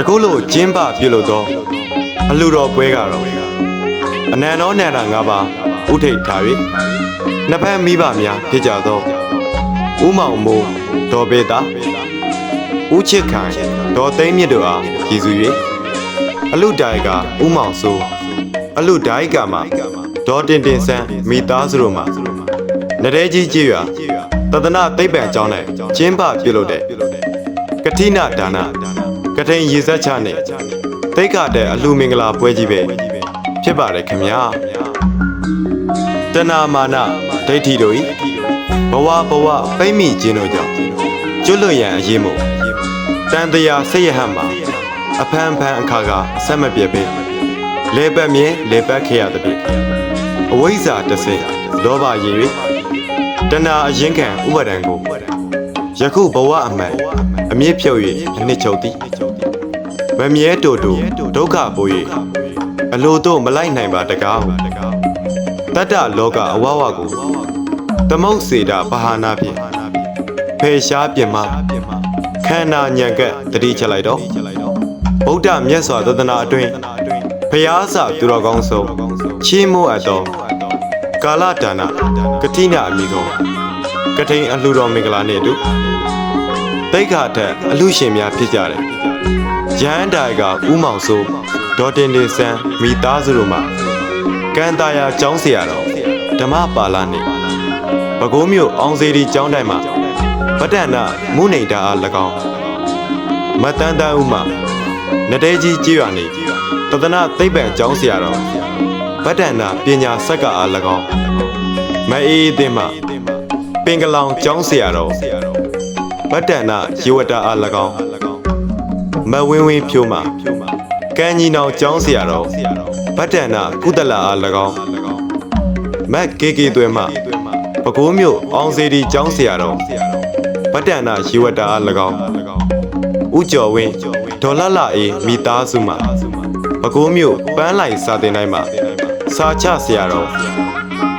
ယခုလိုကျင်းပပြုလုပ်သောအလှတော်ပွဲကတော့အနန္တောနန္ဒာ၅ပါးဥထိတ်ထား၍နှစ်ဖက်မိဘများဖြစ်ကြသောဥမောင်မိုးဒေါ်ပေတာဥချစ်ခိုင်ဒေါ်သိန်းမြင့်တို့အားရည်စူ၍အလူတိုင်ကဥမောင်ဆိုးအလူဒိုင်ကမှာဒေါ်တင်တင်ဆန်းမိသားစုတို့မှာနရဲကြီးကြီးရွာတဒနာသိပ္ပံကျောင်း၌ကျင်းပပြုလုပ်တဲ့ကတိနာဒါနာ ကထိန်ရေစက်ချနဲ့သိက္ခာတဲ့အလှမင်္ဂလာပွဲကြီးပဲဖြစ်ပါတယ်ခင်ဗျာတဏမာနဒိဋ္ဌိတို့ဤဘဝဘဝပိမ့်မိခြင်းတို့ကြောင့်ကျွတ်လွတ်ရန်အရေးမို့တန်တရားစိတ်ရဟတ်မှာအဖန်ဖန်အခါကအဆက်မပြတ်ပဲလေပတ်မြဲလေပတ်ခဲ့ရသည်ဖြင့်အဝိဇ္ဇာတဆင်လောဘရည်၍တဏအရင်ခံဥပါဒံကို ယခုဘဝအမှန်အမြင့်ဖြုတ်၍အနှစ်ချုပ်သည်မမြဲတူတူဒုက္ခပို၍အလိုတို့မလိုက်နိုင်ပါတကားတတ္တလောကအဝဝကိုသမုတ်စေတာဘာဟာနာဖြင့်ဖေရှားပြင်မခန္ဓာညံကက်တတိချက်လိုက်တော့ဗုဒ္ဓမြတ်စွာသဒ္ဒနာအတွင်းဖျားစာသူတော်ကောင်းဆုံးချီးမွမ်းအပ်သောကာလဒါနကတိနာအမိကော ကထိန်အလှူတော်မင်္ဂလာနှင့်အတူတိတ်ခါထက်အလှူရှင်များဖြစ်ကြတယ်ရဟန်းတိုင်ကဥမောင်စိုးဒေါ်တင်နေဆန်းမိသားစုတို့မှကံတာယာကျောင်းဆရာတော်ဓမ္မပါဠိနှင့်ပဲခူးမြို့အောင်စေတီကျောင်းတိုင်မှဗတ္တနာမုနိတာအား၎င်းမတန်တန်ဥမှနတဲကြီးကြည်ရွာနေတဒနာသိပ္ပံကျောင်းဆရာတော်ဗတ္တနာပညာဆက်ကအား၎င်းမအေးအသင်းမှ ပင်ကလောင်ကျောင်းဆရာတော်ဗတ္တနာရေဝတ္တအား၎င်းမဝင်းဝင်းဖြိုးမှာကံကြီးနောင်ကျောင်းဆရာတော်ဗတ္တနာကုသလအား၎င်းမက်ကေကေသွဲမှပကိုးမြို့အောင်စေတီကျောင်းဆရာတော်ဗတ္တနာရေဝတ္တအား၎င်းဥကျော်ဝင်းဒေါ်လာလာအေးမိသားစုမှာပကိုးမြို့ပန်းလိုက်စာတင်တိုင်းမှာစာချဆရာတော်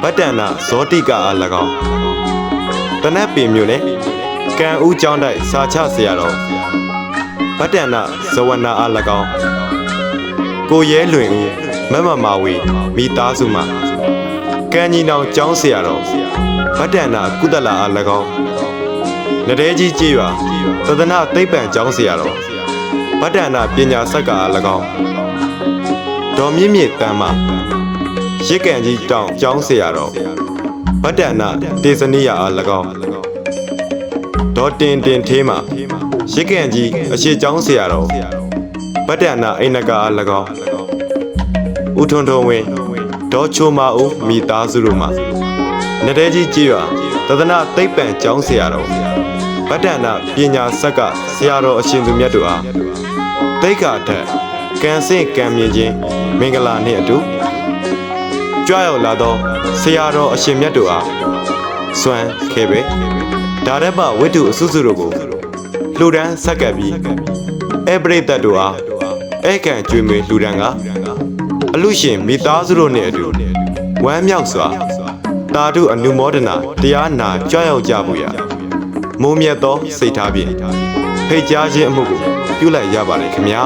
ဗတ္တနာဇောတိကအား၎င်း တနက်ပင်မြို့နယ်ကံဦးကျောင်းတိုက်စာချဆရာတော်ဗတ္တနာဇဝနာအား၎င်းကိုရဲလွင်ဦးမမမာဝေမိသားစုမှကံကြီးနောင်ကျောင်းဆရာတော်ဗတ္တနာကုသလာအား၎င်းနဒဲကြီးကြေးရွာသဒနာသိပ္ပံကျောင်းဆရာတော်ဗတ္တနာပညာဆက်ကအား၎င်းဒေါ်မြင့်မြင့်တမ်းမရစ်ကံကြီးတောင်ကျောင်းဆရာတော် ဗတ္တနာတေစနိယအား၎င်းဒေါ်တင်တင်သေးမှရစ်ကန်ကြီးအရှိချောင်းဆရာတော်ဗတ္တနာအိနကအား၎င်းဦးထွန်းထွန်းဝင်းဒေါ်ချိုမာဦးမိသားစုတို့မှနတဲကြီးကြည်ရွာသဒနာသိပ္ပံကျောင်းဆရာတော်ဗတ္တနာပညာဆက်ကဆရာတော်အရှင်သူမြတ်တို့အားသိက္ခာထက်ကံစင့်ကံမြင်ခြင်းမင်္ဂလာနှင့်အတူ ကြွရောက်လာသောဆရာတော်အရှင်မြတ်တို့အားစွမ်းခဲပဲဒါရက်ပဝိတ္ထုအစုစုတို့ကိုလှူဒန်းဆက်ကပ်ပြီးအဲပရိသတ်တို့အားအဲကံကျွေးမွေလှူဒန်းကအလူရှင်မိသားစုတို့နှင့်အတူဝမ်းမြောက်စွာတာတုအနုမောဒနာတရားနာကြွရောက်ကြဖို့ရမိုးမြတ်သောစိတ်ထားဖြင့်ဖိတ်ကြားခြင်းအမှုကိုပြုလိုက်ရပါတယ်ခင်ဗျာ